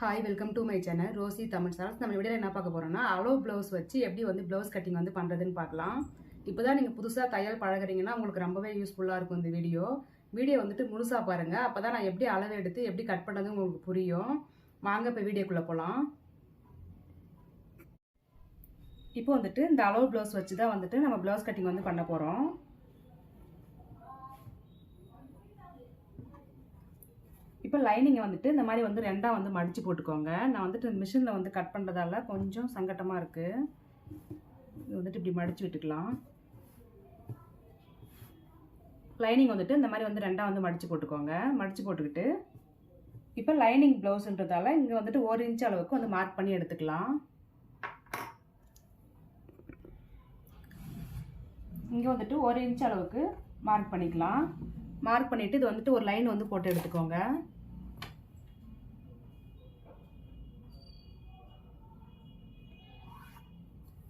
Hi welcome to my channel Rosy Tamil SARS நம்ம வீடியோவில் என்ன பார்க்க போகிறோம்னா அவ்வளோ ப்ளவுஸ் வச்சு எப்படி வந்து ப்ளவுஸ் கட்டிங் வந்து பண்ணுறதுன்னு பார்க்கலாம். இப்போ தான் நீங்கள் புதுசாக தையல் பழகுறீங்கன்னா உங்களுக்கு ரொம்பவே யூஸ்ஃபுல்லாக இருக்கும் இந்த வீடியோ. வீடியோ வந்துட்டு முழுசாக பாருங்கள் அப்போ தான் நான் எப்படி அளவு எடுத்து எப்படி கட் பண்ணது உங்களுக்கு புரியும். வாங்க இப்போ வீடியோக்குள்ளே போகலாம் இப்போ வந்துட்டு இந்த அளவு ப்ளவுஸ் வச்சு தான் வந்துட்டு நம்ம ப்ளவுஸ் கட்டிங் வந்து பண்ண போகிறோம் இப்போ லைனிங்கை வந்துட்டு இந்த மாதிரி வந்து ரெண்டாக வந்து மடித்து போட்டுக்கோங்க. நான் வந்துட்டு மிஷினில் வந்து கட் பண்ணுறதால கொஞ்சம் சங்கட்டமாக இருக்குது இது வந்துட்டு இப்படி மடித்து விட்டுக்கலாம். லைனிங் வந்துட்டு இந்த மாதிரி வந்து ரெண்டாக வந்து மடித்து போட்டுக்கோங்க. மடித்து போட்டுக்கிட்டு இப்போ லைனிங் ப்ளவுஸ்ன்றதால இங்கே வந்துட்டு ஒரு இன்ச் அளவுக்கு வந்து மார்க் பண்ணி எடுத்துக்கலாம். இங்கே வந்துட்டு ஒரு இன்ச் அளவுக்கு மார்க் பண்ணிக்கலாம். மார்க் பண்ணிவிட்டு இது வந்துட்டு ஒரு லைன் வந்து போட்டு எடுத்துக்கோங்க.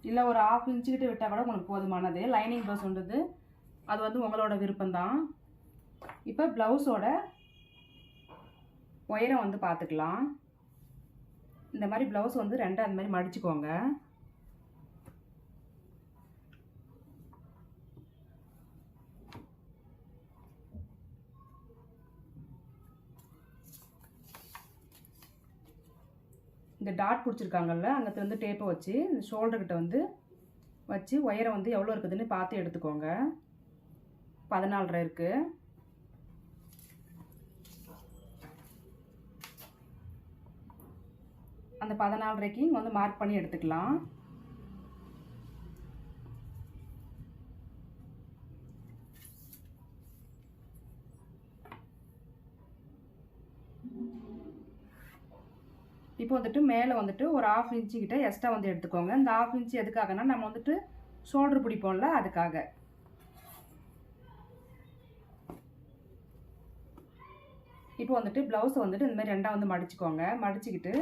இல்லை ஒரு ஆஃப் இன்ச்சுக்கிட்டு விட்டால் கூட உங்களுக்கு போதுமானது. லைனிங் ப்ளவுஸ்ன்றது அது வந்து உங்களோட விருப்பம்தான். இப்போ ப்ளவுஸோட உயரம் வந்து பார்த்துக்கலாம் இந்த மாதிரி ப்ளவுஸ் வந்து ரெண்டாக அந்த மாதிரி மடிச்சுக்கோங்க. இந்த டாட் பிடிச்சிருக்காங்கல்ல அங்கே வந்து டேப்பை வச்சு இந்த ஷோல்டர்கிட்ட வந்து வச்சு உயரம் வந்து எவ்வளோ இருக்குதுன்னு பார்த்து எடுத்துக்கோங்க. பதினாலரை இருக்குது அந்த பதினாலரைக்கு இங்கே வந்து மார்க் பண்ணி எடுத்துக்கலாம். இப்போ வந்துட்டு மேலே வந்துட்டு ஒரு ஆஃப் இன்ச்சு கிட்ட எக்ஸ்ட்ரா வந்து எடுத்துக்கோங்க. இந்த ஆஃப் இன்ச்சு எதுக்காகனா நம்ம வந்துட்டு ஷோல்டர் பிடிப்போம்ல அதுக்காக. இப்போ வந்துட்டு ப்ளவுஸை வந்துட்டு இந்த மாதிரி ரெண்டாக வந்து மடிச்சுக்கோங்க. மடிச்சுக்கிட்டு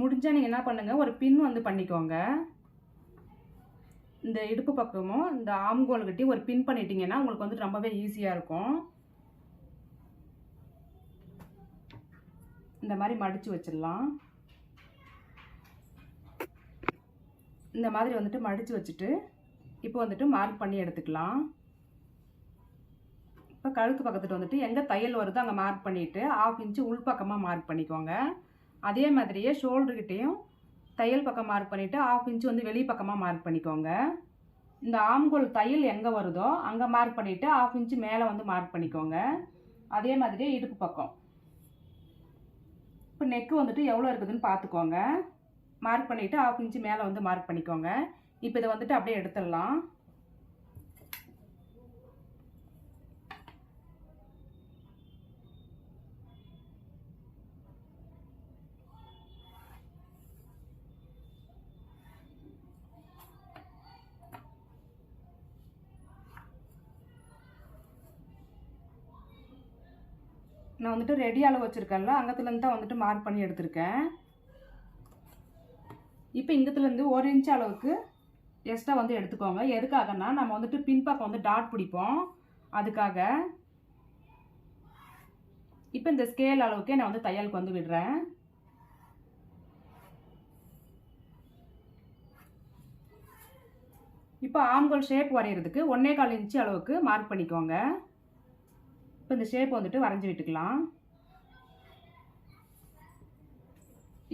முடிஞ்சால் நீங்கள் என்ன பண்ணுங்கள் ஒரு பின் வந்து பண்ணிக்கோங்க. இந்த இடுப்பு பக்கமும் இந்த ஆம்கோல் கட்டி ஒரு பின் பண்ணிட்டீங்கன்னா உங்களுக்கு வந்து ரொம்பவே ஈஸியாக இருக்கும். இந்த மாதிரி மடித்து வச்சிடலாம். இந்த மாதிரி வந்துட்டு மடித்து வச்சுட்டு இப்போ வந்துட்டு மார்க் பண்ணி எடுத்துக்கலாம். இப்போ கழுத்து பக்கத்துட்டு வந்துட்டு எங்கே தையல் வருதோ அங்கே மார்க் பண்ணிவிட்டு ஆஃப் இன்ச்சு உள்பக்கமாக மார்க் பண்ணிக்கோங்க. அதே மாதிரியே ஷோல்டர்கிட்டையும் தையல் பக்கம் மார்க் பண்ணிவிட்டு ஆஃப் இன்ச்சு வந்து வெளி பக்கமாக மார்க் பண்ணிக்கோங்க. இந்த ஆம்கோல் தையல் எங்கே வருதோ அங்கே மார்க் பண்ணிவிட்டு ஆஃப் இன்ச்சு மேலே வந்து மார்க் பண்ணிக்கோங்க. அதே மாதிரியே இடுப்பு பக்கம். இப்போ நெக்கு வந்துட்டு எவ்வளோ இருக்குதுன்னு பார்த்துக்கோங்க. மார்க் பண்ணிவிட்டு ஆஃப் இன்ச்சு மேலே வந்து மார்க் பண்ணிக்கோங்க. இப்போ இதை வந்துட்டு அப்படியே எடுத்துடலாம். நான் வந்துட்டு ரெடி அளவு வச்சுருக்கேன்ல அங்கத்துலேருந்து தான் வந்துட்டு மார்க் பண்ணி எடுத்திருக்கேன். இப்போ இங்கத்துலேருந்து ஒரு இன்ச் அளவுக்கு எக்ஸ்ட்ரா வந்து எடுத்துக்கோங்க. எதுக்காகனா நம்ம வந்துட்டு பின்பக்கம் வந்து டாட் பிடிப்போம். அதுக்காக இப்போ இந்த ஸ்கேல் அளவுக்கே நான் வந்து தையலுக்கு வந்து விடுறேன். இப்போ ஆம்கோல் ஷேப் வரைகிறதுக்கு ஒன்றே கால் இன்ச்சு அளவுக்கு மார்க் பண்ணிக்கோங்க. இப்போ இந்த ஷேப் வந்துட்டு வரைஞ்சி விட்டுக்கலாம்.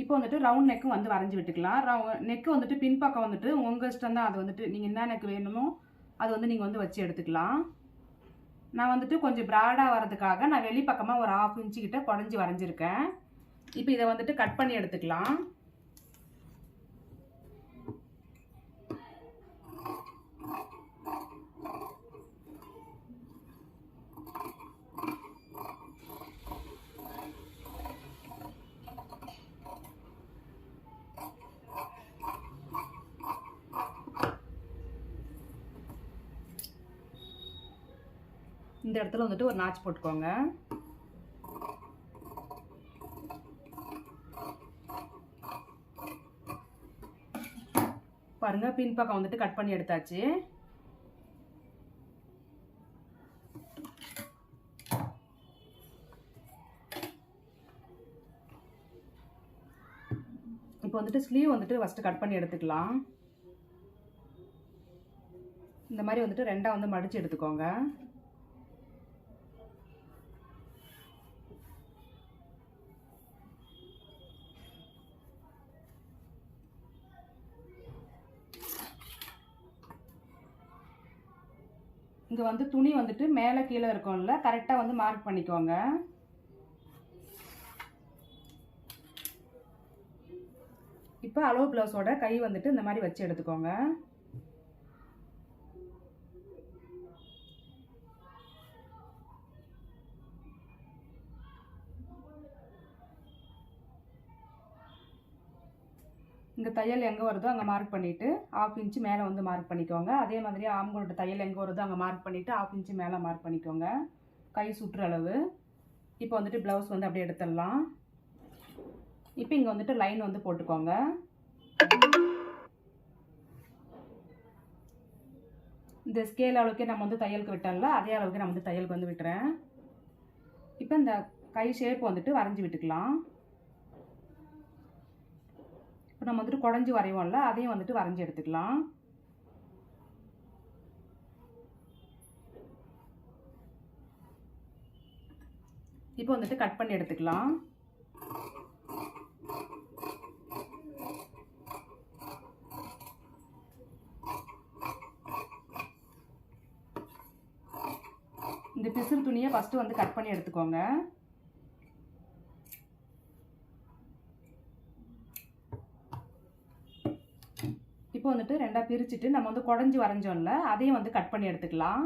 இப்போ வந்துட்டு ரவுண்ட் நெக்கும் வந்து வரைஞ்சி விட்டுக்கலாம். ரவு நெக்கு வந்துட்டு பின்பக்கம் வந்துட்டு உங்கள் இஷ்டம் தான். அது வந்துட்டு நீங்கள் என்ன நெக்கு வேணுமோ அது வந்து நீங்கள் வந்து வச்சு எடுத்துக்கலாம். நான் வந்துட்டு கொஞ்சம் ப்ராடாக வரதுக்காக நான் வெளிப்பக்கமாக ஒரு ஆஃப் இன்ச்சு கிட்ட குடஞ்சி வரைஞ்சிருக்கேன். இப்போ இதை வந்துட்டு கட் பண்ணி எடுத்துக்கலாம். இந்த இடத்துல வந்துட்டு ஒரு நாச்சு போட்டுக்கோங்க. பாருங்க பின் பக்கம் வந்துட்டு கட் பண்ணி எடுத்தாச்சு. இப்போ வந்துட்டு ஸ்லீவ் வந்துட்டு ஃபஸ்ட்டு கட் பண்ணி எடுத்துக்கலாம். இந்த மாதிரி வந்துட்டு ரெண்டாக வந்து மடித்து எடுத்துக்கோங்க. இது வந்து துணி வந்துட்டு மேலே கீழே இருக்கும்ல கரெக்டாக வந்து மார்க் பண்ணிக்கோங்க. இப்போ அளவு ப்ளவுஸோட கை வந்துட்டு இந்த மாதிரி வச்சு எடுத்துக்கோங்க. தையல் எங்கே வருதோ அங்கே மார்க் பண்ணிவிட்டு ஆஃப் இன்ச்சு மேலே வந்து மார்க் பண்ணிக்கோங்க. அதே மாதிரி ஆம்களோட தையல் எங்கே வருதோ அங்கே மார்க் பண்ணிவிட்டு ஆஃப் இன்ச்சு மேலே மார்க் பண்ணிக்கோங்க. கை சுற்று அளவு. இப்போ வந்துட்டு ப்ளவுஸ் வந்து அப்படியே எடுத்துடலாம். இப்போ இங்கே வந்துட்டு லைன் வந்து போட்டுக்கோங்க. இந்த ஸ்கேல் அளவுக்கு நம்ம வந்து தையலுக்கு விட்டோம்ல அதே அளவுக்கு நான் வந்து தையலுக்கு வந்து விட்டுறேன். இப்போ இந்த கை ஷேப் வந்துட்டு வரைஞ்சி விட்டுக்கலாம். இப்போ நம்ம வந்துட்டு குடஞ்சி வரைவோம்ல அதையும் வந்துட்டு வரைஞ்சி எடுத்துக்கலாம். இப்போ வந்துட்டு கட் பண்ணி எடுத்துக்கலாம். இந்த பிசுறு துணியை ஃபஸ்ட்டு வந்து கட் பண்ணி எடுத்துக்கோங்க. இப்போ வந்துட்டு ரெண்டாக பிரிச்சுட்டு நம்ம வந்து குடஞ்சி வரைஞ்சோம்ல அதையும் வந்து கட் பண்ணி எடுத்துக்கலாம்.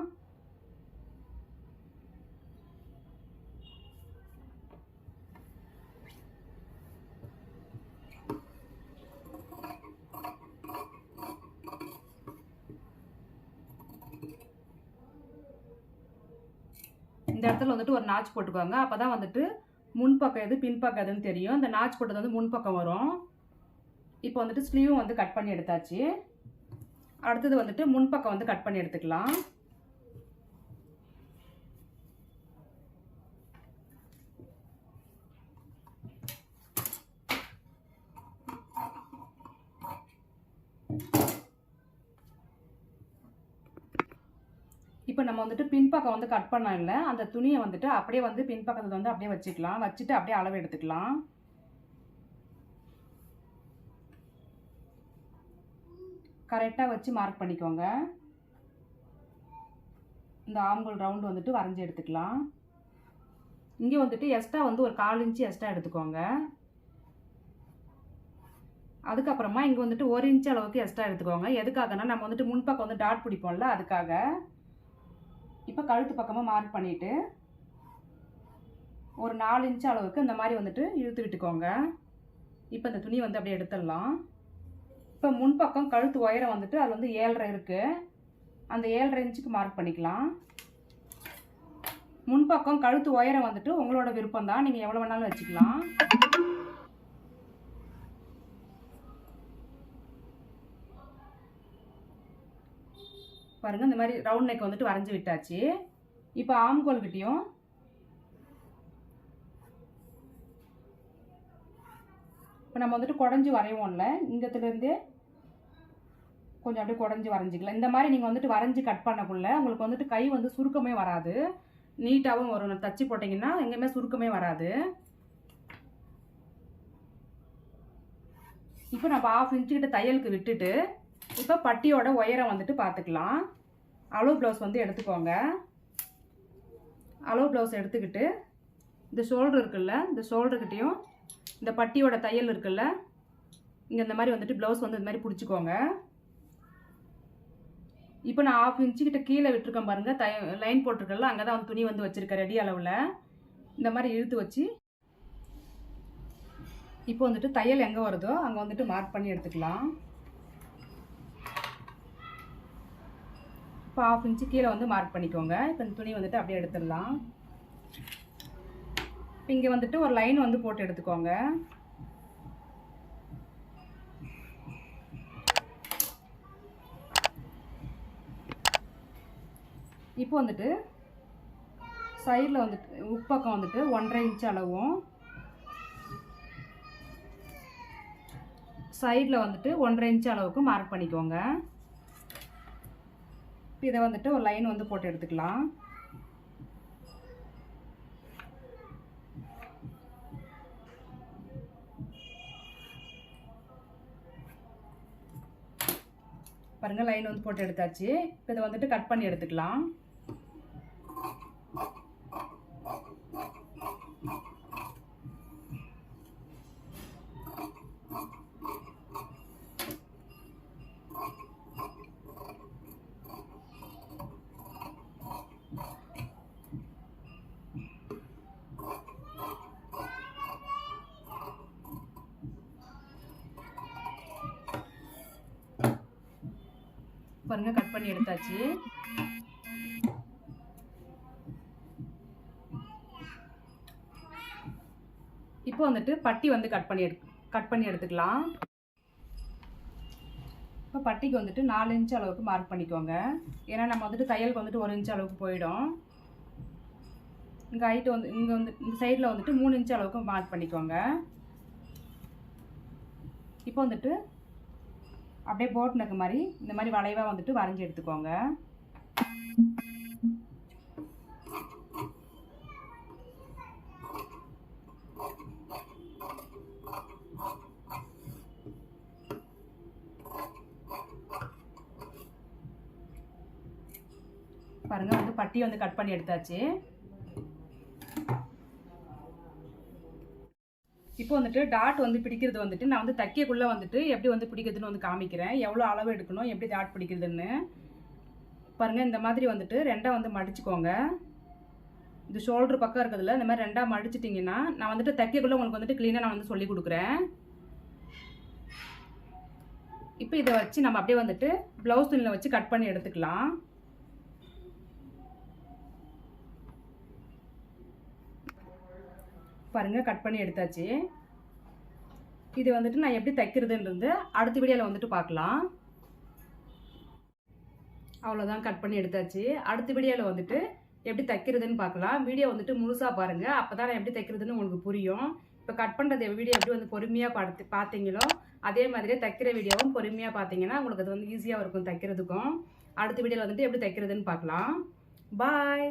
இந்த இடத்துல வந்துட்டு ஒரு நாச் போட்டுக்கோங்க. அப்போ தான் வந்துட்டு முன்பக்கம் எது பின்பக்கம் எதுன்னு தெரியும். இந்த நாச் போட்டது வந்து முன்பக்கம் வரும். இப்போ வந்துட்டு ஸ்லீவும் வந்து கட் பண்ணி எடுத்தாச்சு. அடுத்தது வந்துட்டு முன்பக்கம் வந்து கட் பண்ணி எடுத்துக்கலாம். இப்போ நம்ம வந்துட்டு பின்பக்கம் வந்து கட் பண்ண இல்லை? அந்த துணியை வந்துட்டு அப்படியே வந்து பின்பக்கத்தில் வந்து அப்படியே வச்சுக்கலாம். வச்சுட்டு அப்படியே அளவு எடுத்துக்கலாம். கரெக்டாக வச்சு மார்க் பண்ணிக்கோங்க. இந்த ஆம்பல் ரவுண்டு வந்துட்டு வரைஞ்சி எடுத்துக்கலாம். இங்கே வந்துட்டு எக்ஸ்ட்ரா வந்து ஒரு கால் இன்ச்சு எக்ஸ்ட்ரா எடுத்துக்கோங்க. அதுக்கப்புறமா இங்கே வந்துட்டு ஒரு இன்ச்சு அளவுக்கு எக்ஸ்ட்ரா எடுத்துக்கோங்க. எதுக்காகனா நம்ம வந்துட்டு முன்பக்கம் வந்து டாட் பிடிப்போம்ல அதுக்காக. இப்போ கழுத்து பக்கமாக மார்க் பண்ணிவிட்டு ஒரு நாலு இன்ச்சு அளவுக்கு இந்த மாதிரி வந்துட்டு இழுத்து விட்டுக்கோங்க. இப்போ இந்த துணி வந்து அப்படியே எடுத்துடலாம். இப்போ முன்பக்கம் கழுத்து உயரம் வந்துட்டு அது வந்து ஏழரை இருக்குது அந்த ஏழரை இன்ச்சுக்கு மார்க் பண்ணிக்கலாம். முன்பக்கம் கழுத்து உயரம் வந்துட்டு உங்களோட விருப்பம் தான். நீங்கள் எவ்வளோ வேணாலும் வச்சுக்கலாம். பாருங்கள் இந்த மாதிரி ரவுண்ட் நெக் வந்துட்டு வரைஞ்சி விட்டாச்சு. இப்போ ஆம்கோல் கிட்டேயும் இப்போ நம்ம வந்துட்டு குடஞ்சி வரைவோம்ல இங்கத்துலேருந்தே கொஞ்சம் அப்படியே குடஞ்சி வரைஞ்சிக்கலாம். இந்த மாதிரி நீங்கள் வந்துட்டு வரைஞ்சி கட் பண்ணக்குள்ள உங்களுக்கு வந்துட்டு கை வந்து சுருக்கமே வராது. நீட்டாகவும் வரும். தச்சு போட்டிங்கன்னா எங்கேயுமே சுருக்கமே வராது. இப்போ நம்ம ஆஃப் இன்ச்சுக்கிட்ட தையலுக்கு விட்டுட்டு இப்போ பட்டியோட உயரம் வந்துட்டு பார்த்துக்கலாம். அளவு ப்ளவுஸ் வந்து எடுத்துக்கோங்க. அளவு ப்ளவுஸ் எடுத்துக்கிட்டு இந்த ஷோல்டர் இருக்குல்ல இந்த ஷோல்டர்கிட்டையும் இந்த பட்டியோட தையல் இருக்குல்ல இங்கே இந்த மாதிரி வந்துட்டு ப்ளவுஸ் வந்து இந்த மாதிரி பிடிச்சிக்கோங்க. இப்போ நான் ஆஃப் இன்ச்சுக்கிட்ட கீழே விட்டுருக்கேன் பாருங்கள் தை லைன் போட்டிருக்கல அங்கே தான் வந்து துணி வந்து வச்சுருக்கேன் ரெடி அளவில். இந்த மாதிரி இழுத்து வச்சு இப்போ வந்துட்டு தையல் எங்கே வருதோ அங்கே வந்துட்டு மார்க் பண்ணி எடுத்துக்கலாம். இப்போ ஆஃப் இன்ச்சு கீழே வந்து மார்க் பண்ணிக்கோங்க. இப்போ இந்த துணி வந்துட்டு அப்படியே எடுத்துடலாம். இங்கே வந்துட்டு ஒரு லைன் வந்து போட்டு எடுத்துக்கோங்க. இப்போ வந்துட்டு சைடில் வந்துட்டு உப்பக்கம் வந்துட்டு ஒன்றரை இன்ச் அளவும் சைடில் வந்துட்டு ஒன்றரை இன்ச் அளவுக்கு மார்க் பண்ணிக்கோங்க. இதை வந்துட்டு ஒரு லைன் வந்து போட்டு எடுத்துக்கலாம். பாருங்கள் லைன் வந்து போட்டு எடுத்தாச்சு. இப்போ இதை வந்துட்டு கட் பண்ணி எடுத்துக்கலாம் பாருங்க கட் பண்ணி எடுத்தாச்சு. இப்போ வந்துட்டு பட்டி வந்து கட் பண்ணி எடு கட் பண்ணி எடுத்துக்கலாம். இப்போ பட்டிக்கு வந்துட்டு நாலு இன்ச் அளவுக்கு மார்க் பண்ணிக்கோங்க. ஏன்னா நம்ம வந்துட்டு தையலுக்கு வந்துட்டு ஒரு இன்ச் அளவுக்கு போயிடும். இங்கே ஹைட்டு வந்து இங்கே வந்து இந்த சைடில் வந்துட்டு மூணு இன்ச் அளவுக்கு மார்க் பண்ணிக்கோங்க. இப்போ வந்துட்டு அப்படியே போட் நெக்கு மாதிரி இந்த மாதிரி வளைவாக வந்துட்டு வரைஞ்சி எடுத்துக்கோங்க. பாருங்க வந்து பட்டி வந்து கட் பண்ணி எடுத்தாச்சு இப்போ வந்துட்டு டாட் வந்து பிடிக்கிறது வந்துட்டு நான் வந்து தைக்கக்குள்ளே வந்துட்டு எப்படி வந்து பிடிக்கிறதுன்னு வந்து காமிக்கிறேன். எவ்வளோ அளவு எடுக்கணும் எப்படி டாட் பிடிக்கிறதுன்னு. பாருங்கள் இந்த மாதிரி வந்துட்டு ரெண்டாக வந்து மடிச்சுக்கோங்க. இந்த ஷோல்டர் பக்கம் இருக்கிறதுல இந்த மாதிரி ரெண்டாக மடிச்சிட்டிங்கன்னா நான் வந்துட்டு தைக்கக்குள்ளே உங்களுக்கு வந்துட்டு க்ளீனாக நான் வந்து சொல்லி கொடுக்குறேன். இப்போ இதை வச்சு நம்ம அப்படியே வந்துட்டு ப்ளவுஸ் துணியில் வச்சு கட் பண்ணி எடுத்துக்கலாம். பாருங்கள் கட் பண்ணி எடுத்தாச்சு. இது வந்துட்டு நான் எப்படி தைக்கிறதுன்றது அடுத்த வீடியோவில் வந்துட்டு பார்க்கலாம். அவ்வளோதான் கட் பண்ணி எடுத்தாச்சு. அடுத்த வீடியோவில் வந்துட்டு எப்படி தைக்கிறதுன்னு பார்க்கலாம். வீடியோ வந்துட்டு முழுசாக பாருங்கள் அப்போ தான் நான் எப்படி தைக்கிறதுன்னு உங்களுக்கு புரியும். இப்போ கட் பண்ணுறது வீடியோ எப்படி வந்து பொறுமையாக பார்த்து பார்த்தீங்களோ அதே மாதிரியே தைக்கிற வீடியோவும் பொறுமையாக பார்த்தீங்கன்னா உங்களுக்கு அது வந்து ஈஸியாக இருக்கும் தைக்கிறதுக்கும். அடுத்த வீடியோவில் வந்துட்டு எப்படி தைக்கிறதுன்னு பார்க்கலாம். பாய்